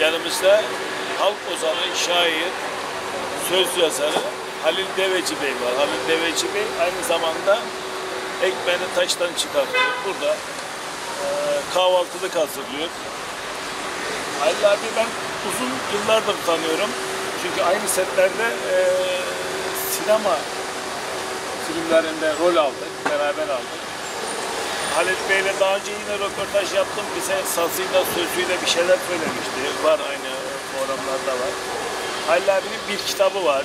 yanımızda halk ozanı, şair, söz yazarı Halil Deveci Bey var. Halil Deveci Bey aynı zamanda ekmeğini taştan çıkartıyor. Burada e, kahvaltılık hazırlıyor. Halil abi ben uzun yıllardır tanıyorum. Çünkü aynı setlerde e, sinema filmlerinde rol aldık, beraber aldık. Halil Bey'le daha önce yine röportaj yaptım. Bize sazıyla, sözüyle bir şeyler söylemişti. Var aynı programlarda var. Halil abinin bir kitabı var.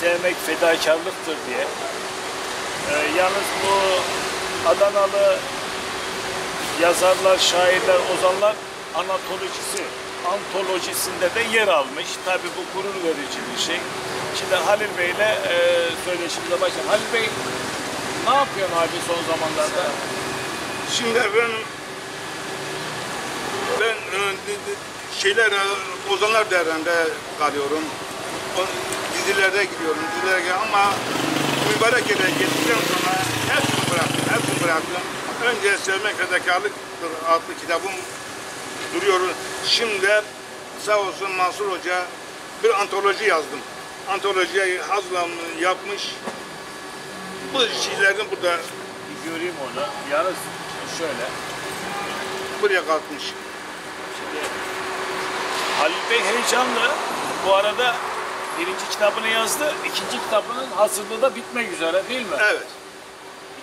Sevmek fedakarlıktır diye. Ee, yalnız bu Adanalı yazarlar, şairler, ozanlar anatolojisi, antolojisinde de yer almış. Tabi bu gurur verici bir şey. Şimdi Halil Bey'le e, söyleşimize başlayalım. Halil Bey ne yapıyorsun abi son zamanlarda? Şimdi ben ben e, şeyler e, Ozanlar Derneği'nde kalıyorum. Dizilerde gidiyorum, dizilere gidiyorum ama mübarek yere gittikten sonra hepsini bıraktım, hepsini bıraktım. Önce Sevmek Fedakarlıktır adlı kitabım duruyor. Şimdi sağ olsun Mansur Hoca bir antoloji yazdım. Antolojiyi hazırlam yapmış. Bu şeylerin burada Bir göreyim onu. Yalnız şöyle. buraya kalkmış. Şimdi Halil Bey heyecanlı. Bu arada birinci kitabını yazdı. İkinci kitabının hazırlığı da bitmek üzere değil mi? Evet.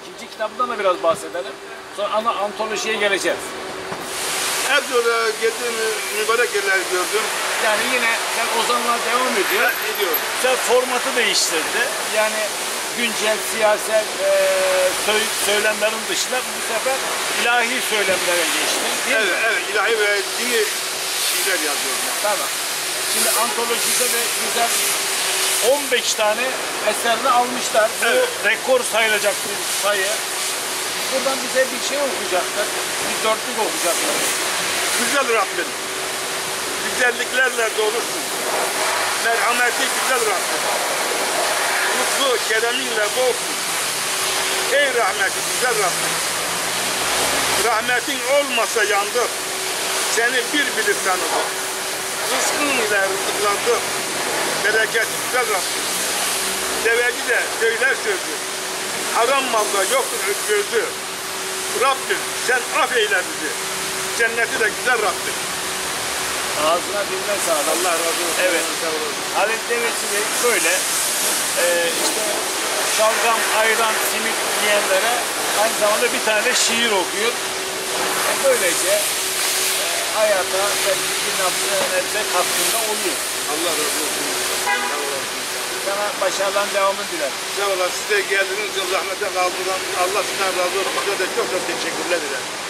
İkinci kitabından da biraz bahsedelim. Sonra ana antolojiye geleceğiz. Erzurum'a gittim, mübarek yerler gördüm. Yani yine sen Ozan'la devam ediyor. Ben ediyorum. Sen formatı değiştirdi. Yani güncel siyasal e, söy- söylemlerin dışında bu sefer ilahi söylemlere geçti. Değil Evet, mi? evet. ilahi ve dini şeyler yazıyorum. ben. Tamam. Şimdi antolojide de güzel 15 tane eserini almışlar. Bu Evet. rekor sayılacak bir sayı. Buradan bize bir şey okuyacaklar. Bir dörtlük okuyacaklar. Güzel Rabbim. Güzelliklerle dolusun. Merhameti güzel Rabbim. Mutlu kereminle bolsun. Ey rahmeti güzel Rabbim. Rahmetin olmasa yandık. Seni bir bilip tanıdık. Rızkın ile rızıklandık. Bereket güzel Rabbim. Deveci de söyler sözü. Haram malda yoktur gözü. Rabbim sen affeyle bizi. Cenneti de güzel Rabbim. Ağzına diline sağlık. Allah razı olsun. Evet. Halit Devesi Bey şöyle e, işte şalgam, ayran, simit yiyenlere aynı zamanda bir tane de şiir okuyor. E, böylece e, hayata belki bir nebze nebze katkında oluyor. Allah razı olsun. Sana başarıların devamını dilerim. Sağ olasın. Size geldiğiniz için zahmete kaldığınızdan Allah sizden razı olsun. Size de çok çok teşekkürler ederim.